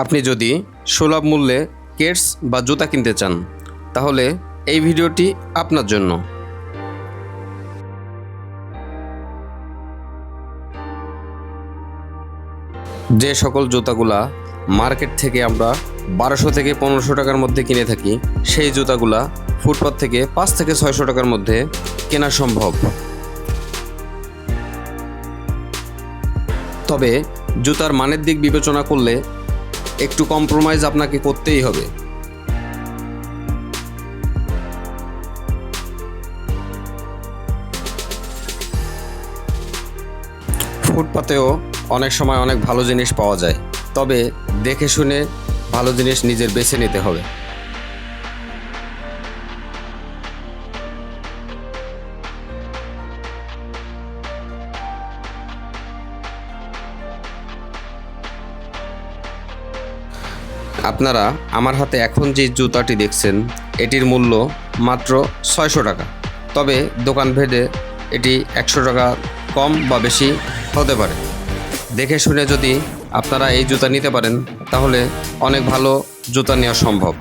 আপনি যদি সুলভ মূল্যে কেটস বা জুতা কিনতে চান, তাহলে এই ভিডিওটি আপনার জন্য। যে সকল জুতাগুলা মার্কেট থেকে আমরা বারোশো থেকে পনেরোশো টাকার মধ্যে কিনে থাকি, সেই জুতাগুলা ফুটপাত থেকে পাঁচ থেকে ছয়শো টাকার মধ্যে কেনা সম্ভব। তবে জুতার মানের দিক বিবেচনা করলে একটু কম্প্রোমাইজ আপনাকে করতেই হবে। ফুটপাতেও অনেক সময় অনেক ভালো জিনিস পাওয়া যায়, তবে দেখে শুনে ভালো জিনিস নিজের বেছে নিতে হবে। আপনারা আমার হাতে এখন যে জুতাটি দেখছেন, এটির মূল্য মাত্র ছয়শো টাকা। তবে দোকান ভেদে এটি একশো টাকা কম বা বেশি হতে পারে। দেখে শুনে যদি আপনারা এই জুতা নিতে পারেন, তাহলে অনেক ভালো জুতা নেওয়া সম্ভব।